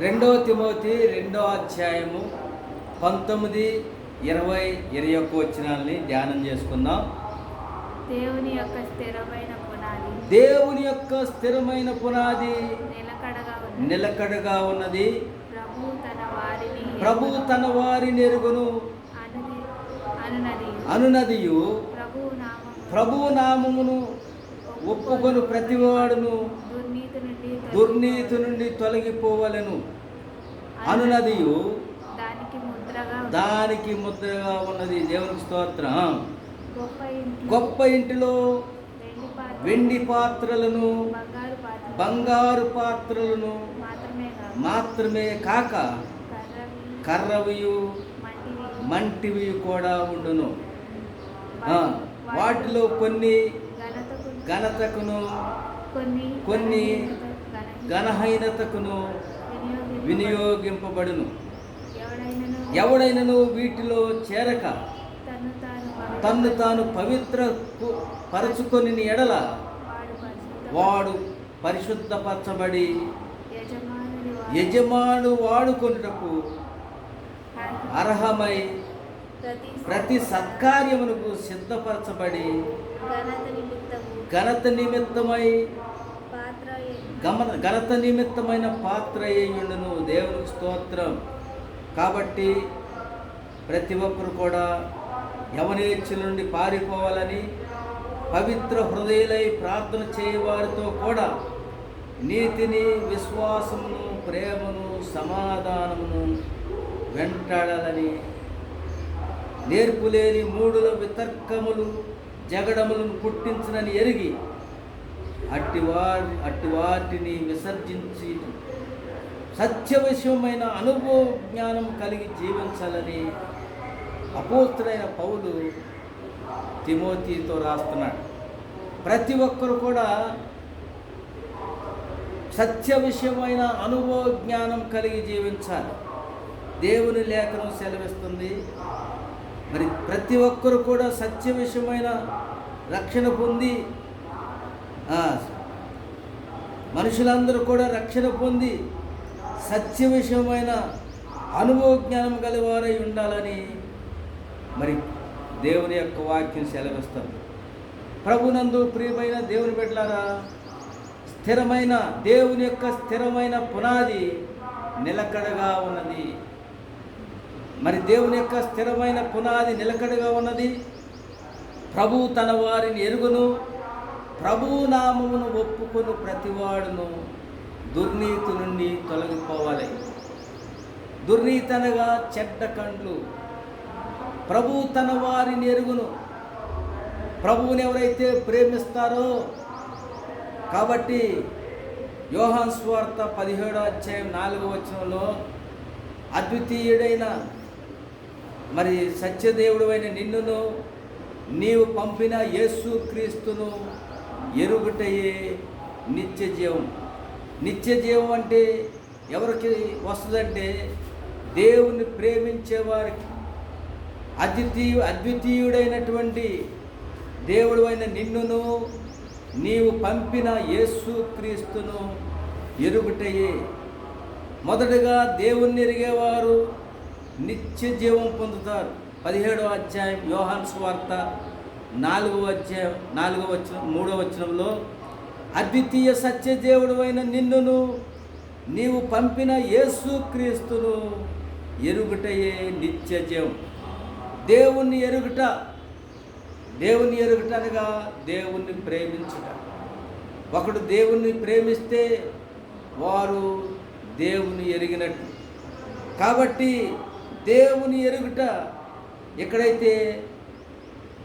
రెండవ తిమోతి రెండో అధ్యాయము పంతొమ్మిది ఇరవై ఇరవై ఒక్క వచ్చినాలని ధ్యానం చేసుకుందాం. దేవుని యొక్క స్థిరమైన పునాది. దేవుని యొక్క స్థిరమైన పునాది నిలకడగా ఉన్నది. ప్రభు తన వారిని ఎరుగును. అనుది అనునది. అనునదియు ప్రభు నామమును ఒప్పుకొని ప్రతివాడును. దుర్నీతి నుండి తొలగిపోవలను. అనునదియు దానికి ముద్రగా ఉన్నది దేవునికి స్తోత్రం. గొప్ప ఇంట్లో వెండి పాత్ర వెండి పాత్రలను బంగారు పాత్ర బంగారు పాత్రలను మాత్రమే కాక కర్రవి కర్రవియు మంటివి కూడా ఉండును. వాటిలో కొన్ని ఘనతకు ఘనతకును కొన్ని ఘనహీనతకును వినియోగింపబడు. వినియోగింపబడును ఎవడైనను వీటిలో చేరక తన్ను తాను పవిత్ర పరచుకొని ఎడల వాడు పరిశుద్ధ వాడు పరిశుద్ధపరచబడి యజమాను వాడుకొనుటకు అర్హమై ప్రతి సత్కార్యమునకు సిద్ధపరచబడి ఘనత నిమిత్తము గమన ఘనత నిమిత్తమైన పాత్ర అయ్యుండును. దేవునికి స్తోత్రం. కాబట్టి ప్రతి ఒక్కరు కూడా యవనేచ్ఛల నుండి పారిపోవాలని పవిత్ర హృదయులై ప్రార్థన చేయవారితో కూడా నీతిని విశ్వాసమును ప్రేమను సమాధానమును వెంటాడాలని నేర్పులేని మూడుల వితర్కములు జగడములను పుట్టించనని ఎరిగి అట్టి వారి అట్టి వాటిని విసర్జించి సత్య విషయమైన అనుభవ జ్ఞానం కలిగి జీవించాలని అపోస్తుడైన పౌలు తిమోతితో రాస్తున్నాడు. ప్రతి ఒక్కరు కూడా సత్య విషయమైన అనుభవ జ్ఞానం కలిగి జీవించాలి. దేవుని లేఖనం సెలవిస్తుంది. మరి ప్రతి ఒక్కరు కూడా సత్య విషయమైన రక్షణ పొంది మనుషులందరూ కూడా రక్షణ పొంది సత్య విషయమైన అనుభవ జ్ఞానం గలవారై ఉండాలని మరి దేవుని యొక్క వాక్యం సెలవిస్తుంది. ప్రభునందు ప్రియమైన దేవుని బిడ్డలారా స్థిరమైన దేవుని యొక్క స్థిరమైన పునాది నిలకడగా ఉన్నది. మరి దేవుని యొక్క స్థిరమైన పునాది నిలకడగా ఉన్నది. ప్రభు తన వారిని ఎరుగును ప్రభు నామమును ఒప్పుకొని ప్రతివాడును దుర్నీతి నుండి తొలగిపోవాలి. దుర్నీతి అనగా చెడ్డ కండ్లు ప్రభు తన వారిని ఎరుగును ప్రభువుని ఎవరైతే ప్రేమిస్తారో కాబట్టి యోహాన్ స్వార్త పదిహేడో అధ్యాయం నాలుగో వచనంలో అద్వితీయుడైన మరి సత్యదేవుడు అయిన నిన్నును నీవు పంపిన యేసు క్రీస్తును ఎరుగుటయే నిత్య జీవం. నిత్య జీవం అంటే ఎవరికి వస్తుందంటే దేవుని ప్రేమించే వారికి అద్వితీయు అద్వితీయుడైనటువంటి దేవుడు అయిన నిన్నును నీవు పంపిన యేసు క్రీస్తును ఎరుగుటయే. మొదటగా దేవుణ్ణి ఎరిగేవారు నిత్య జీవం పొందుతారు. పదిహేడో అధ్యాయం యోహాన్ స్వార్త నాలుగవ అధ్యాయం నాలుగవ వచ్చిన మూడవ వచనంలో అద్వితీయ సత్యదేవుడు అయిన నిన్నును నీవు పంపిన యేసు క్రీస్తును ఎరుగుటయే నిత్య జీవం దేవుణ్ణి ఎరుగుట దేవుని ఎరుగుట అనగా దేవుణ్ణి ప్రేమించుట. ఒకడు దేవుణ్ణి ప్రేమిస్తే వారు దేవుని ఎరిగినట్టు. కాబట్టి దేవుని ఎరుగుట ఎక్కడైతే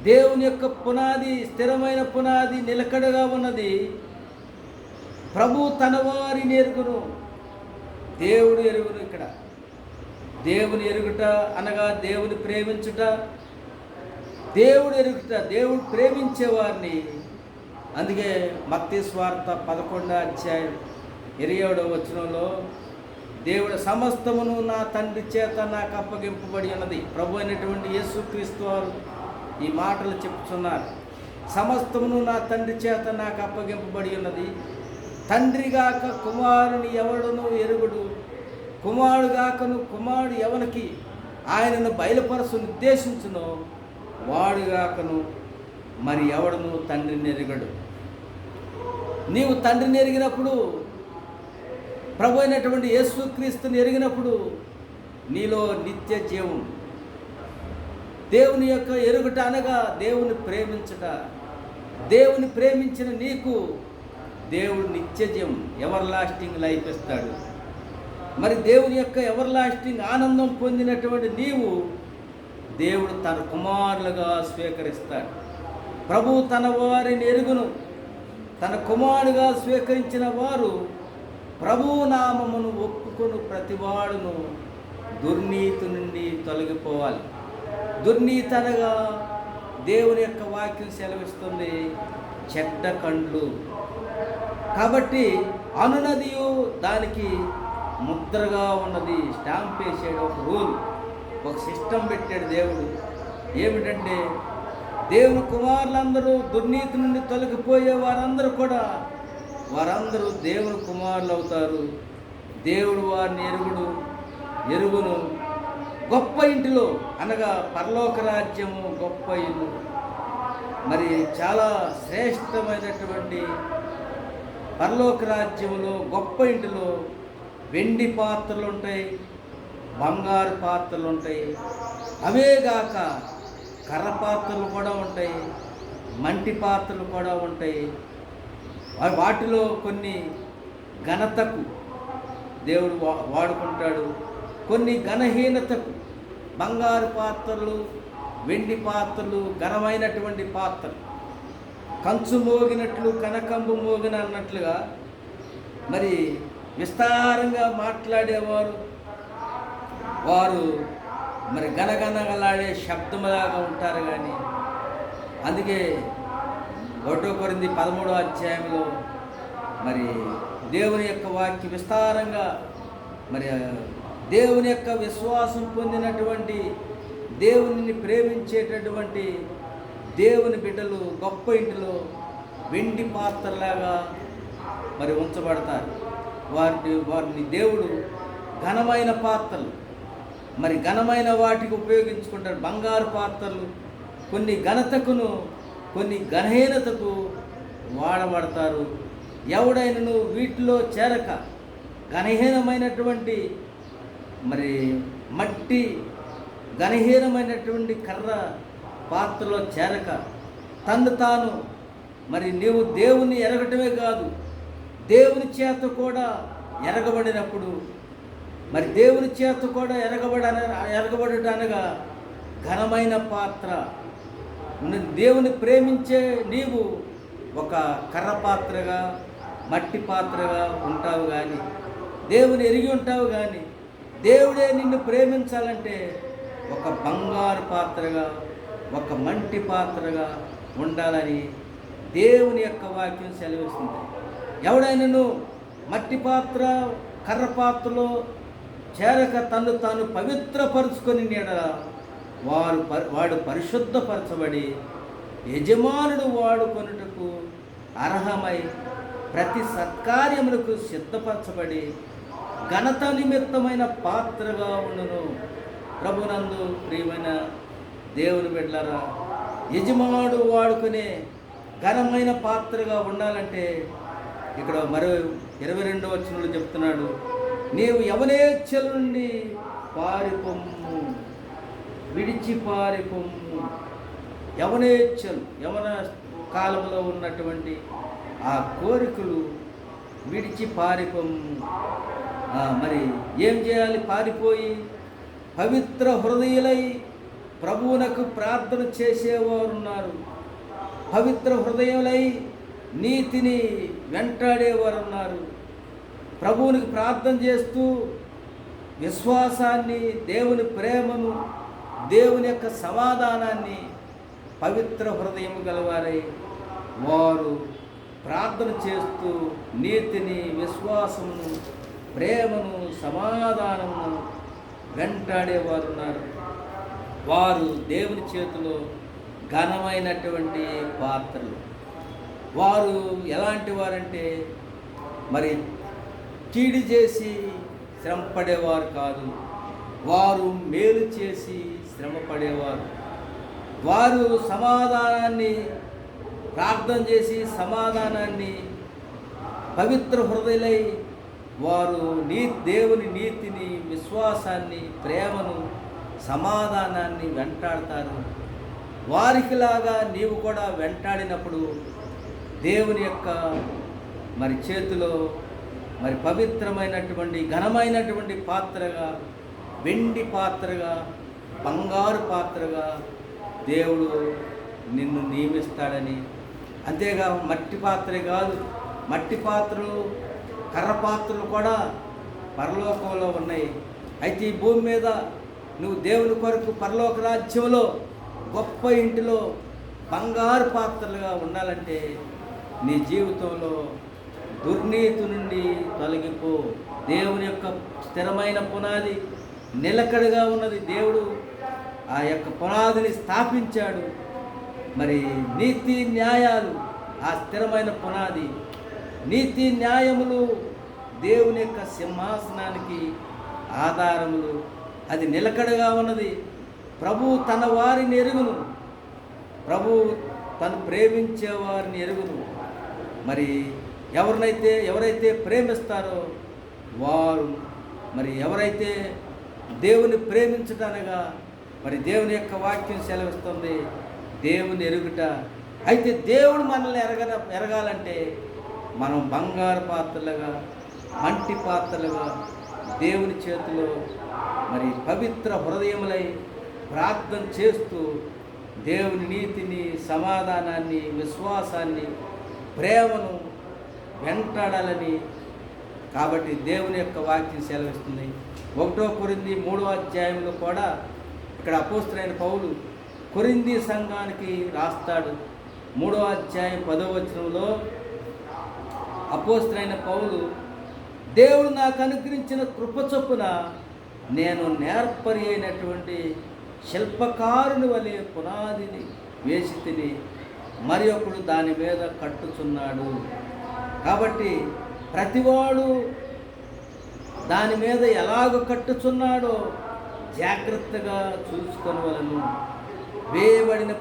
దేవుని యొక్క పునాది స్థిరమైన పునాది నిలకడగా ఉన్నది. ప్రభు తన వారిని ఎరుగును దేవుడు ఎరుగును ఇక్కడ. దేవుని ఎరుగుట అనగా దేవుని ప్రేమించుట. దేవుడు ఎరుగుట దేవుడు ప్రేమించేవారిని అందుకే మత్తి స్వార్థ పదకొండో అధ్యాయం ఇరవై ఏడవ వచనంలో దేవుడు సమస్తమును నా తండ్రి చేత నాకు అప్పగింపబడి ఉన్నది. ప్రభు అయినటువంటి యేసుక్రీస్తు వారు ఈ మాటలు చెప్తున్నారు. సమస్తమును నా తండ్రి చేత నాకు అప్పగింపబడి ఉన్నది. తండ్రిగాక కుమారుని ఎవడును ఎరుగుడు. కుమారుడు గాకను కుమారుడు ఎవరికి ఆయనను బయలుపరచు నిర్దేశించునో వాడుగాకను మరి ఎవడను తండ్రిని ఎరగడు. నీవు తండ్రిని ఎరిగినప్పుడు ప్రభు అయినటువంటి యేసుక్రీస్తుని ఎరిగినప్పుడు నీలో నిత్య జీవం దేవుని యొక్క ఎరుగుట అనగా దేవుని ప్రేమించుట. దేవుని ప్రేమించిన నీకు దేవుడు నిత్య ఎవర్ లాస్టింగ్ లైఫ్ ఇస్తాడు. మరి దేవుని యొక్క ఎవర్ లాస్టింగ్ ఆనందం పొందినటువంటి నీవు దేవుడు తన కుమారులుగా స్వీకరిస్తాడు. ప్రభు తన వారిని ఎరుగును. తన కుమారుడుగా స్వీకరించిన వారు ప్రభు నామమును ఒప్పుకొని ప్రతివాడును దుర్నీతి నుండి తొలగిపోవాలి. దుర్నీతనగా దేవుని యొక్క వాక్యం సెలవిస్తుంది చెడ్డ కండ్లు. కాబట్టి అనునదియు దానికి ముద్రగా ఉన్నది. స్టాంప్ వేసాడు ఒక రూల్. ఒక సిస్టమ్ పెట్టాడు దేవుడు. ఏమిటంటే దేవుని కుమారులందరూ దుర్నీతి నుండి తొలగిపోయే వారందరూ కూడా వారందరూ దేవుని కుమారులు అవుతారు దేవుడు వారిని ఎరుగుడు ఎరుగును గొప్ప ఇంటిలో అనగా పరలోక రాజ్యము గొప్ప ఇల్లు. మరి చాలా శ్రేష్టమైనటువంటి పరలోక రాజ్యములో గొప్ప ఇంటిలో వెండి పాత్రలు ఉంటాయి బంగారు పాత్రలు ఉంటాయి అవేగాక కర్ర పాత్రలు కూడా ఉంటాయి మంటి పాత్రలు కూడా ఉంటాయి. వాటిలో కొన్ని ఘనతకు దేవుడు వా వాడుకుంటాడు. కొన్ని ఘనహీనతకు బంగారు పాత్రలు వెండి పాత్రలు ఘనమైనటువంటి పాత్రలు. కంచు మోగినట్లు కనకంబు మోగిన అన్నట్లుగా మరి విస్తారంగా మాట్లాడేవారు. వారు మరి గనగనగలాడే శబ్దములాగా ఉంటారు కానీ అందుకే ఒకటో కొరింది పదమూడో అధ్యాయంలో మరి దేవుని యొక్క వాక్యం విస్తారంగా మరి దేవుని యొక్క విశ్వాసం పొందినటువంటి దేవునిని ప్రేమించేటటువంటి దేవుని బిడ్డలు గొప్ప ఇంటిలో వెండి పాత్రలాగా మరి ఉంచబడతారు. వారిని వారిని దేవుడు ఘనమైన పాత్రలు మరి ఘనమైన వాటికి ఉపయోగించుకుంటారు. బంగారు పాత్రలు కొన్ని ఘనతకును కొన్ని ఘనహీనతకు వాడబడతారు. ఎవడైనను వీటిలో చేరక ఘనహీనమైనటువంటి మరి మట్టి ఘనహీనమైనటువంటి కర్ర పాత్రలో చేరక తను తాను మరి నీవు దేవుని ఎరగటమే కాదు దేవుని చేత కూడా ఎరగబడినప్పుడు మరి దేవుని చేత కూడా ఎరగబడ ఎరగబడట అనగా ఘనమైన పాత్ర దేవుని ప్రేమించే నీవు ఒక కర్ర పాత్రగా మట్టి పాత్రగా ఉంటావు కానీ దేవుని ఎరిగి ఉంటావు కానీ దేవుడే నిన్ను ప్రేమించాలంటే ఒక బంగారు పాత్రగా ఒక మంటి పాత్రగా ఉండాలని దేవుని యొక్క వాక్యం సెలవిస్తుంది. ఎవడైనాను మట్టి పాత్ర కర్ర పాత్రలో చేరక తను తాను పవిత్రపరుచుకొని నీడ వారు వాడు పరిశుద్ధపరచబడి యజమానుడు వాడుకొనుటకు అర్హమై ప్రతి సత్కార్యములకు సిద్ధపరచబడి ఘనత నిమిత్తమైన పాత్రగా ఉండను. ప్రభునందు ప్రియమైన దేవుని బిడ్డలారా యజమానుడు వాడుకునే ఘనమైన పాత్రగా ఉండాలంటే ఇక్కడ మరో ఇరవై రెండవ వచనంలో చెప్తున్నాడు నీవు యవనేచ్ఛల నుండి పారిపొమ్ము విడిచి పారిపొమ్ము. యవనేచ్ఛలు యవన కాలంలో ఉన్నటువంటి ఆ కోరికలు విడిచి పారిపొమ్ము. మరి ఏం చేయాలి? పారిపోయి పవిత్ర హృదయులై ప్రభువునకు ప్రార్థన చేసేవారు ఉన్నారు పవిత్ర హృదయులై నీతిని వెంటాడేవారు ఉన్నారు ప్రభువునికి ప్రార్థన చేస్తూ విశ్వాసాన్ని దేవుని ప్రేమను దేవుని యొక్క సమాధానాన్ని పవిత్ర హృదయం గలవారై వారు ప్రార్థన చేస్తూ నీతిని విశ్వాసమును ప్రేమను సమాధానమును వెంటాడేవారు ఉన్నారు వారు దేవుని చేతిలో ఘనమైనటువంటి పాత్రలు. వారు ఎలాంటి వారంటే మరి కీడి చేసి శ్రమపడేవారు కాదు. వారు మేలు చేసి శ్రమపడేవారు. వారు సమాధానాన్ని ప్రార్థన చేసి సమాధానాన్ని పవిత్ర హృదయలై వారు నీ దేవుని నీతిని విశ్వాసాన్ని ప్రేమను సమాధానాన్ని వెంటాడతారు. వారికిలాగా నీవు కూడా వెంటాడినప్పుడు దేవుని యొక్క మరి చేతిలో మరి పవిత్రమైనటువంటి ఘనమైనటువంటి పాత్రగా వెండి పాత్రగా బంగారు పాత్రగా దేవుడు నిన్ను నియమిస్తాడని. అంతేగా మట్టి పాత్రే కాదు. మట్టి పాత్రలు కర్ర పాత్రలు కూడా పరలోకంలో ఉన్నాయి. అయితే ఈ భూమి మీద నువ్వు దేవుని కొరకు పరలోక రాజ్యంలో గొప్ప ఇంటిలో బంగారు పాత్రలుగా ఉండాలంటే నీ జీవితంలో దుర్నీతి నుండి తొలగిపో. దేవుని యొక్క స్థిరమైన పునాది నిలకడగా ఉన్నది దేవుడు. ఆ యొక్క పునాదిని స్థాపించాడు. మరి నీతి న్యాయాలు ఆ స్థిరమైన పునాది నీతి న్యాయములు దేవుని యొక్క సింహాసనానికి ఆధారములు. అది నిలకడగా ఉన్నది. ప్రభు తన వారిని ఎరుగును. ప్రభు తను ప్రేమించే వారిని ఎరుగును. మరి ఎవరినైతే ఎవరైతే ప్రేమిస్తారో వారు మరి ఎవరైతే దేవుని ప్రేమించటనగా మరి దేవుని యొక్క వాక్యం సెలవిస్తుంది దేవుని ఎరుగుట. అయితే దేవుడు మనల్ని ఎరగ ఎరగాలంటే మనం బంగారు పాత్రలుగా మంటి పాత్రలుగా దేవుని చేతిలో మరి పవిత్ర హృదయములై ప్రార్థన చేస్తూ దేవుని నీతిని సమాధానాన్ని విశ్వాసాన్ని ప్రేమను వెంటాడాలని కాబట్టి దేవుని యొక్క వాక్యం సెలవిస్తుంది. ఒకటో కొరింది మూడో అధ్యాయంలో కూడా ఇక్కడ అపోస్తులైన పౌలు కొరింది సంఘానికి రాస్తాడు. మూడో అధ్యాయం పదో వచనంలో అపోస్తులైన పౌలు దేవుడు నాకు అనుగ్రహించిన కృప చొప్పున నేను నేర్పరి అయినటువంటి శిల్పకారుని వలె పునాదిని వేసి తిని మరి ఒకడు దాని మీద కట్టుచున్నాడు. కాబట్టి ప్రతివాడు దాని మీద ఎలాగ కట్టుచున్నాడో జాగ్రత్తగా చూసుకొనవలను. వేయబడిన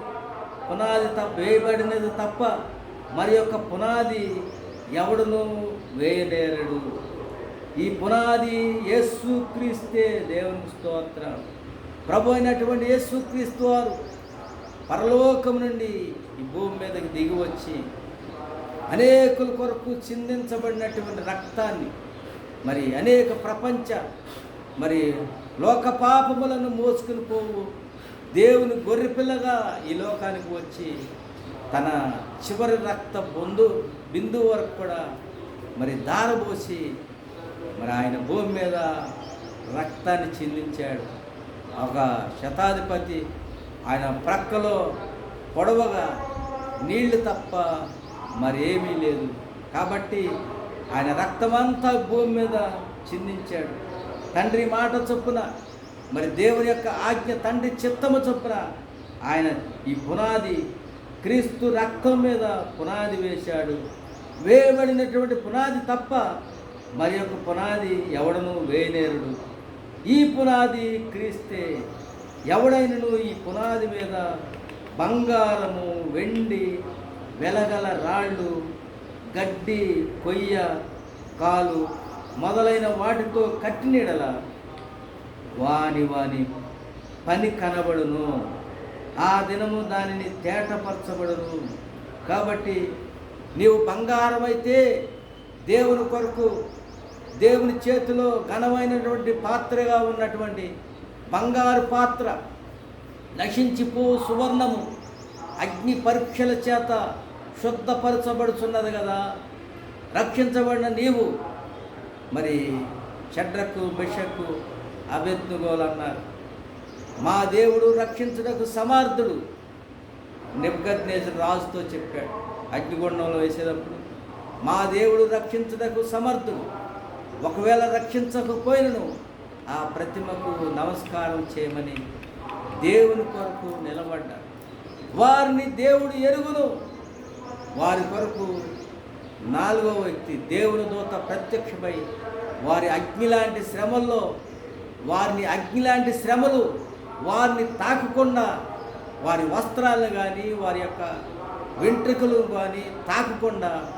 పునాది తప్ప వేయబడినది తప్ప మరి యొక్క పునాది ఎవడును వేయలేరడు ఈ పునాది యేసుక్రీస్తే దేవుని స్తోత్రం. ప్రభు అయినటువంటి యేసుక్రీస్తు వారు పరలోకం నుండి ఈ భూమి మీదకి దిగి వచ్చి అనేకుల కొరకు చిందించబడినటువంటి రక్తాన్ని మరి అనేక ప్రపంచ మరి లోక పాపములను మోసుకుని పోవు దేవుని గొర్రెపిల్లగా ఈ లోకానికి వచ్చి తన చివరి రక్త బొందు బిందువు వరకు కూడా మరి దారబోసి మరి ఆయన భూమి మీద రక్తాన్ని చిందించాడు. ఒక శతాధిపతి ఆయన ప్రక్కలో పొడవగా నీళ్ళు తప్ప మరేమీ లేదు. కాబట్టి ఆయన రక్తమంతా భూమి మీద చిందించాడు. తండ్రి మాట చొప్పున మరి దేవుని యొక్క ఆజ్ఞ తండ్రి చిత్తము చొప్పున ఆయన ఈ పునాది క్రీస్తు రక్తం మీద పునాది వేశాడు. వేయబడినటువంటి పునాది తప్ప మరి యొక్క పునాది ఎవడను వేయనేరుడు. ఈ పునాది క్రీస్తే ఎవడైనను ఈ పునాది మీద బంగారము వెండి వెలగల రాళ్ళు గడ్డి కొయ్య కాలు మొదలైన వాటితో కట్టినీడల వాని వాని పని కనబడును. ఆ దినము దానిని తేటపరచబడును. కాబట్టి నీవు బంగారం అయితే దేవుని కొరకు దేవుని చేతిలో ఘనమైనటువంటి పాత్రగా ఉన్నటువంటి బంగారు పాత్ర నశించిపో సువర్ణము అగ్ని పరీక్షల చేత శుద్ధపరచబడుచున్నది కదా. రక్షించబడిన నీవు మరి షడ్రకు బిషక్కు అభెత్తుగోలు అన్నారు మా దేవుడు రక్షించుటకు సమర్థుడు. నెబ్గద్నేజర్ రాజుతో చెప్పాడు అగ్నిగుండంలో వేసేటప్పుడు మా దేవుడు రక్షించుటకు సమర్థుడు. ఒకవేళ రక్షించకపోయినను ఆ ప్రతిమకు నమస్కారం చేయమని దేవుని కొరకు నిలబడ్డారు. వారిని దేవుడు ఎరుగును. వారి కొరకు నాలుగో వ్యక్తి దేవుని దూత ప్రత్యక్షమై వారి అగ్ని లాంటి శ్రమల్లో వారిని అగ్ని లాంటి శ్రమలు వారిని తాకకుండా వారి వస్త్రాలను కానీ వారి యొక్క వెంట్రుకలు కానీ తాకకుండా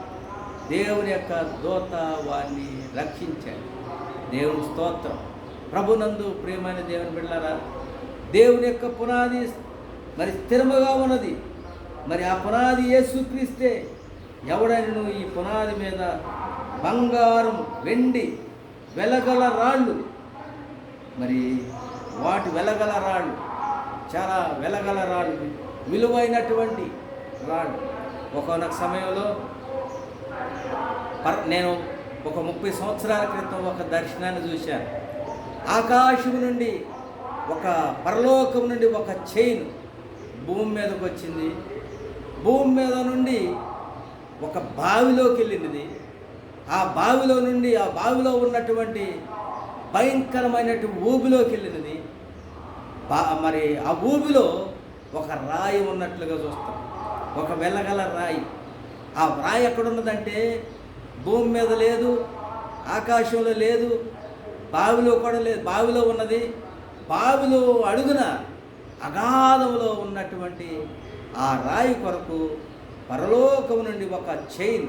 దేవుని యొక్క దూత వారిని రక్షించాడు. దేవుని స్తోత్రం. ప్రభునందు ప్రియమైన దేవుని బిళ్ళారా దేవుని యొక్క పునాది మరి స్థిరముగా ఉన్నది. మరి ఆ పునాది యేసుక్రీస్తే ఎవడైనా ఈ పునాది మీద బంగారం వెండి వెలగల రాళ్ళు. మరి వాటి వెలగల రాళ్ళు చాలా వెలగల రాళ్ళు విలువైనటువంటి రాళ్ళు ఒకనొక సమయంలో పర్ నేను ఒక ముప్పై సంవత్సరాల క్రితం ఒక దర్శనాన్ని చూశాను. ఆకాశం నుండి ఒక పరలోకం నుండి ఒక చైన్ భూమి మీదకి వచ్చింది. భూమి మీద నుండి ఒక బావిలోకి వెళ్ళింది. ఆ బావిలో నుండి ఆ బావిలో ఉన్నటువంటి భయంకరమైనటువంటి ఊబిలోకి వెళ్ళినది బా మరి ఆ ఊబిలో ఒక రాయి ఉన్నట్లుగా చూస్తాం. ఒక వెళ్ళగల రాయి. ఆ రాయి ఎక్కడున్నదంటే భూమి మీద లేదు ఆకాశంలో లేదు బావిలో కూడా లేదు బావిలో ఉన్నది. బావిలో అడుగున అగాధంలో ఉన్నటువంటి ఆ రాయి కొరకు పరలోకం నుండి ఒక చైన్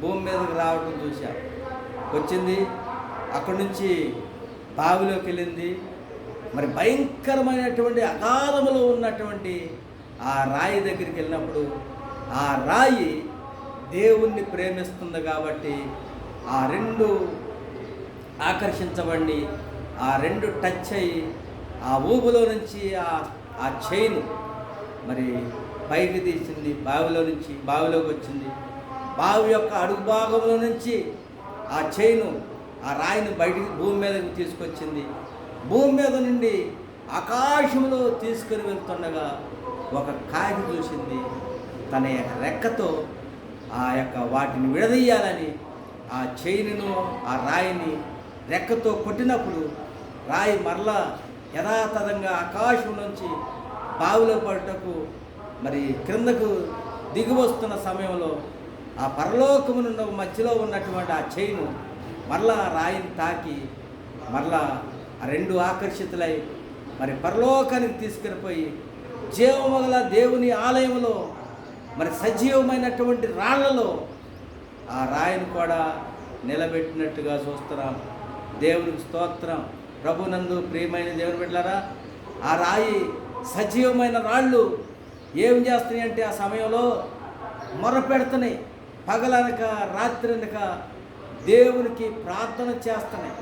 భూమి మీదకి రావడం చూశారు వచ్చింది అక్కడి నుంచి బావిలోకి వెళ్ళింది. మరి భయంకరమైనటువంటి అగాధములో ఉన్నటువంటి ఆ రాయి దగ్గరికి వెళ్ళినప్పుడు ఆ రాయి దేవుణ్ణి ప్రేమిస్తుంది కాబట్టి ఆ రెండు ఆకర్షించబడి ఆ రెండు టచ్ అయ్యి ఆ ఊబులో నుంచి ఆ ఆ చైన్ మరి పైకి తీసింది బావిలో నుంచి బావిలోకి వచ్చింది. బావి యొక్క అడుగు భాగంలో నుంచి ఆ చైను ఆ రాయిని బయటికి భూమి మీదకి తీసుకొచ్చింది. భూమి మీద నుండి ఆకాశంలో తీసుకుని వెళ్తుండగా ఒక కాకి చూసింది. తన యొక్క రెక్కతో ఆ యొక్క వాటిని విడదీయాలని ఆ చైనును ఆ రాయిని రెక్కతో కొట్టినప్పుడు రాయి మరలా యథాతథంగా ఆకాశం నుంచి బావిలో పడటకు మరి క్రిందకు దిగువస్తున్న సమయంలో ఆ పరలోకమునున్న మధ్యలో ఉన్నటువంటి ఆ చైను మరలా రాయిని తాకి మరలా ఆ రెండు ఆకర్షితులై మరి పరలోకానికి తీసుకెళ్ళిపోయి జీవమగల దేవుని ఆలయంలో మరి సజీవమైనటువంటి రాళ్ళలో ఆ రాయిని కూడా నిలబెట్టినట్టుగా చూస్తున్నాం. దేవునికి స్తోత్రం. ప్రభునందు ప్రియమైన దేవుని బిడ్డలారా ఆ రాయి సజీవమైన రాళ్ళు ఏం చేస్తున్నాయి అంటే ఆ సమయంలో మొరపెడుతున్నాయి. పగలనక రాత్రి అనక దేవునికి ప్రార్థన చేస్తున్నాయి.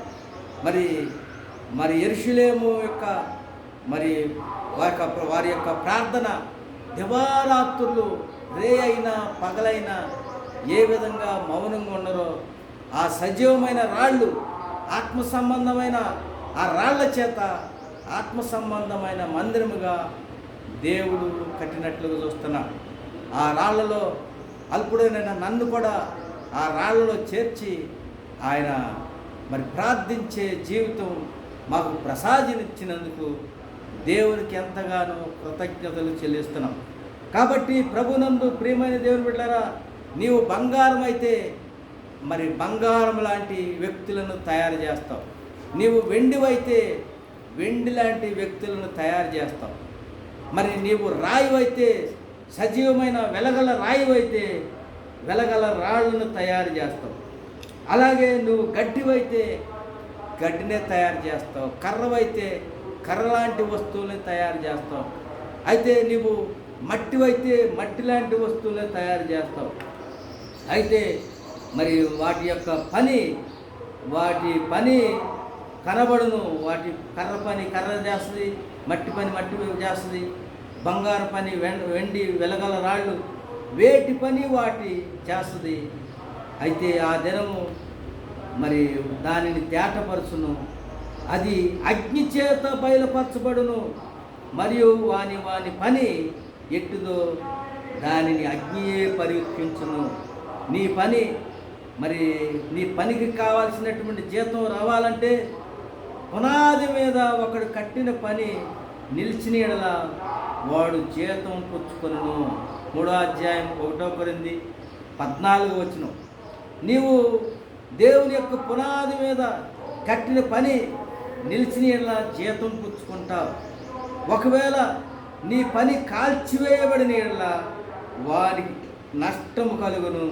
మరి మరి ఎరుషులేము యొక్క మరి వారి యొక్క వారి యొక్క ప్రార్థన దివారాత్రులు రే అయినా పగలైనా ఏ విధంగా మౌనంగా ఉండరో ఆ సజీవమైన రాళ్ళు ఆత్మ సంబంధమైన ఆ రాళ్ళ చేత ఆత్మ సంబంధమైన మందిరముగా దేవుడు కట్టినట్లుగా చూస్తున్నాం. ఆ రాళ్ళలో అల్పుడైన నన్ను కూడా ఆ రాళ్ళలో చేర్చి ఆయన మరి ప్రార్థించే జీవితం మాకు ప్రసాదించినందుకు దేవునికి ఎంతగానో కృతజ్ఞతలు చెల్లిస్తున్నాం. కాబట్టి ప్రభునందు ప్రియమైన దేవుని బిడ్డారా నీవు బంగారం అయితే మరి బంగారం లాంటి వ్యక్తులను తయారు చేస్తావు. నీవు వెండివైతే వెండి లాంటి వ్యక్తులను తయారు చేస్తావు. మరి నీవు రాయివైతే సజీవమైన వెలగల రాయివైతే వెలగల రాళ్ళను తయారు చేస్తావు. అలాగే నువ్వు గడ్డివైతే గడ్డినే తయారు చేస్తావు. కర్రవైతే కర్ర లాంటి వస్తువుల్ని తయారు చేస్తావు. అయితే నీవు మట్టివైతే మట్టి లాంటి వస్తువులే తయారు చేస్తావు. అయితే మరి వాటి యొక్క పని వాటి పని కనబడును. వాటి కర్ర పని కర్ర చేస్తుంది మట్టి పని మట్టి చేస్తుంది బంగారు పని వెండి వెలగల రాళ్ళు వేటి పని వాటి చేస్తుంది. అయితే ఆ దినము మరి దానిని తేటపరుచును. అది అగ్ని చేత బయలుపరచబడును. మరియు వాని వాని పని ఎట్టుదో దానిని అగ్నియే పరీక్షించును. నీ పని మరి నీ పనికి కావాల్సినటువంటి జీతం రావాలంటే పునాది మీద ఒకడు కట్టిన పని నిలిచిన ఎడలా వాడు జీతం పుచ్చుకొను మూడో అధ్యాయం ఒకటో కొరింది పద్నాలుగు వచ్చిన నీవు దేవుని యొక్క పునాది మీద కట్టిన పని నిలిచిన యెడల జీతం పుచ్చుకుంటావు. ఒకవేళ నీ పని కాల్చివేయబడిన యెడల వారికి నష్టము కలుగును.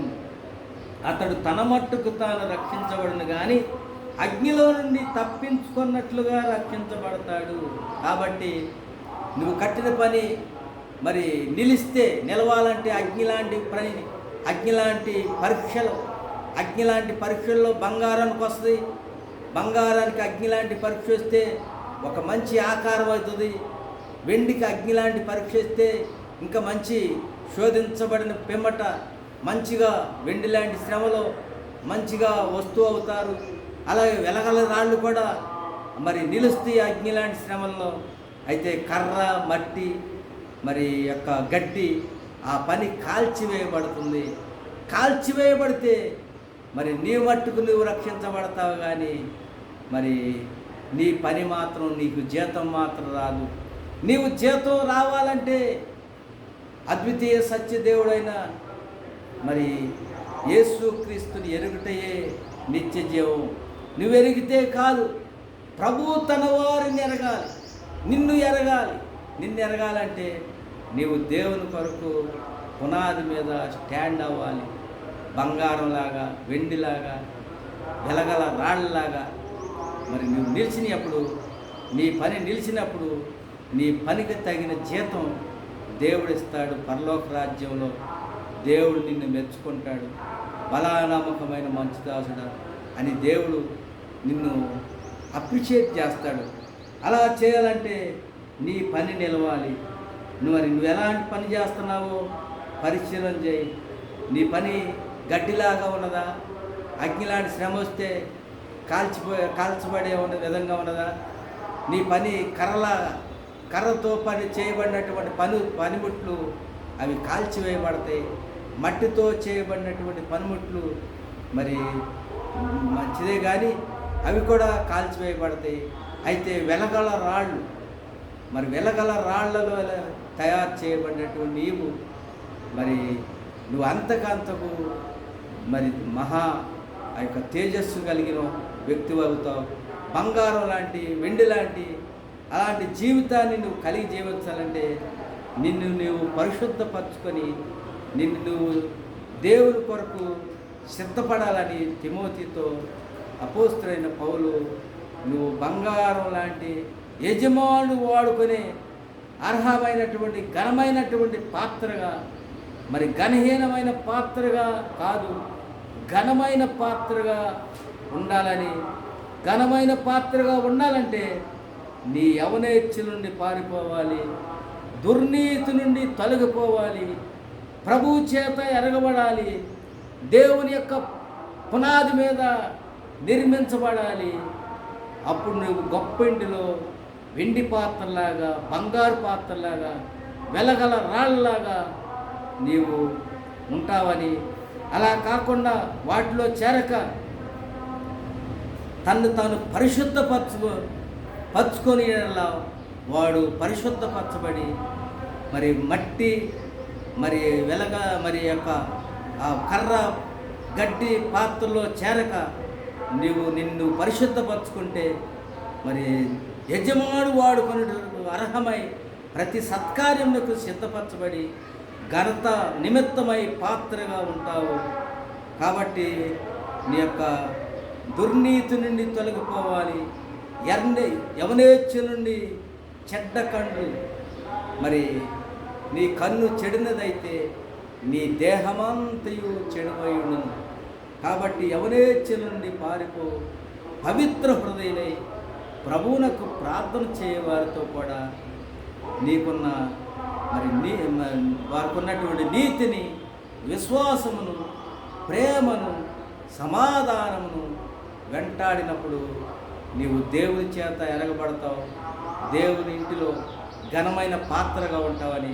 అతడు తన మట్టుకు తాను రక్షించబడును కానీ అగ్నిలో నుండి తప్పించుకున్నట్లుగా రక్షించబడతాడు. కాబట్టి నువ్వు కట్టిన పని మరి నిలిస్తే నిలవాలంటే అగ్ని లాంటి పని అగ్ని లాంటి పరీక్షలు అగ్ని లాంటి పరీక్షల్లో బంగారానికి వస్తుంది బంగారానికి అగ్ని లాంటి పరీక్ష వస్తే ఒక మంచి ఆకారం అవుతుంది. వెండికి అగ్ని లాంటి పరీక్ష వస్తే ఇంకా మంచి శోధించబడిన పిమ్మట మంచిగా వెండి లాంటి శ్రమలో మంచిగా వస్తువు అవుతారు. అలాగే వెలగల రాళ్ళు కూడా మరి నిలుస్తాయి అగ్ని లాంటి శ్రమల్లో. అయితే కర్ర మట్టి మరి యొక్క గడ్డి ఆ పని కాల్చివేయబడుతుంది. కాల్చివేయబడితే మరి నీ మట్టుకు నువ్వు రక్షించబడతావు కానీ మరి నీ పని మాత్రం నీకు జీతం మాత్రం రాదు. నీవు జీతం రావాలంటే అద్వితీయ సత్యదేవుడైన మరి యేసుక్రీస్తుని ఎరుగుటయే నిత్య జీవం. నువ్వు ఎరిగితే కాదు ప్రభు తన వారిని ఎరగాలి నిన్ను ఎరగాలి. నిన్ను ఎరగాలంటే నీవు దేవుని కొరకు పునాది మీద స్టాండ్ అవ్వాలి. బంగారంలాగా వెండిలాగా వెలగల రాళ్ళలాగా. మరి నువ్వు నిలిచినప్పుడు నీ పని నిలిచినప్పుడు నీ పనికి తగిన జీతం దేవుడు ఇస్తాడు పరలోక రాజ్యంలో. దేవుడు నిన్ను మెచ్చుకుంటాడు. బలానామకమైన మంచుదాసుడా అని దేవుడు నిన్ను అప్రిషియేట్ చేస్తాడు. అలా చేయాలంటే నీ పని నిలవాలి. నువ్వు మరి నువ్వు ఎలాంటి పని చేస్తున్నావో పరిశీలన చేయి. నీ పని గడ్డిలాగా ఉన్నదా? అగ్నిలాంటి శ్రమ వస్తే కాల్చిపోయే కాల్చబడే ఉన్న విధంగా ఉన్నదా? నీ పని కర్రల కర్రతో పని చేయబడినటువంటి పని పనిముట్లు అవి కాల్చివేయబడతాయి మట్టితో చేయబడినటువంటి పనిముట్లు మరి మంచిదే కానీ అవి కూడా కాల్చివేయబడతాయి. అయితే వెలగల రాళ్ళు మరి వెలగల రాళ్ళలో తయారు చేయబడినటువంటి నీవు మరి నువ్వు అంతకంతకు మరి మహా ఆ యొక్క తేజస్సు కలిగిన వ్యక్తి అవుతావు. బంగారం లాంటి వెండి లాంటి అలాంటి జీవితాన్ని నువ్వు కలిగి జీవించాలంటే నిన్ను నువ్వు పరిశుద్ధపరచుకొని నిన్ను నువ్వు దేవుని కొరకు సిద్ధపడాలని తిమోతితో అపోస్తులైన పౌలు నువ్వు బంగారం లాంటి యజమానుడు వాడుకునే అర్హమైనటువంటి ఘనమైనటువంటి పాత్రగా మరి ఘనహీనమైన పాత్రగా కాదు ఘనమైన పాత్రగా ఉండాలని ఘనమైన పాత్రగా ఉండాలంటే నీ యవనేచ్ఛ నుండి పారిపోవాలి దుర్నీతి నుండి తొలగిపోవాలి ప్రభు చేత ఎరగబడాలి దేవుని యొక్క పునాది మీద నిర్మించబడాలి. అప్పుడు నువ్వు గొప్ప ఇంటిలో వెండి పాత్రలాగా బంగారు పాత్రలాగా వెలగల రాళ్ళలాగా నీవు ఉంటావని. అలా కాకుండా వాటిలో చేరక తను తాను పరిశుద్ధపరచు పరచుకొని వాడు పరిశుద్ధపరచబడి మరి మట్టి మరి వెలగ మరి యొక్క ఆ కర్ర గడ్డి పాత్రలో చేరక నీవు నిన్ను పరిశుద్ధపరచుకుంటే మరి యజమానుడు వాడుకొని అర్హమై ప్రతి సత్కార్యములకు సిద్ధపరచబడి ఘనత నిమిత్తమై పాత్రగా ఉంటావు. కాబట్టి నీ యొక్క దుర్నీతి నుండి తొలగిపోవాలి. ఎర్ని యవనేచ్ఛ నుండి చెడ్డ కండ్లు మరి నీ కన్ను చెడినదైతే నీ దేహమంతయు చెడుమయుడును కాబట్టి యవనేచ్ఛ నుండి పారిపో. పవిత్ర హృదయులై ప్రభువునకు ప్రార్థన చేయవారితో కూడా నీకున్న మరి నీ వారికి ఉన్నటువంటి నీతిని విశ్వాసమును ప్రేమను సమాధానమును వెంటాడినప్పుడు నీవు దేవుని చేత ఎరగబడతావు. దేవుని ఇంటిలో ఘనమైన పాత్రగా ఉంటావని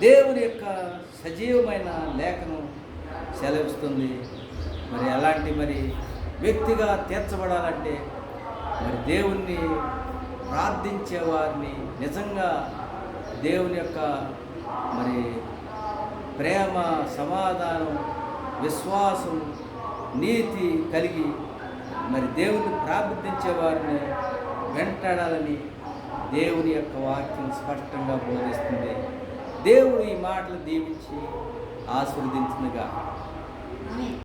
దేవుని యొక్క సజీవమైన లేఖను సెలవిస్తుంది. మరి అలాంటి మరి వ్యక్తిగా తీర్చబడాలంటే మరి దేవుణ్ణి ప్రార్థించే వారిని నిజంగా దేవుని యొక్క మరి ప్రేమ సమాధానం విశ్వాసం నీతి కలిగి మరి దేవుని ప్రార్థించే వారిని వెంటాడాలని దేవుని యొక్క వాక్యం స్పష్టంగా బోధిస్తుంది. దేవుడు ఈ మాటలు దీవించి ఆశీర్వదించిందిగా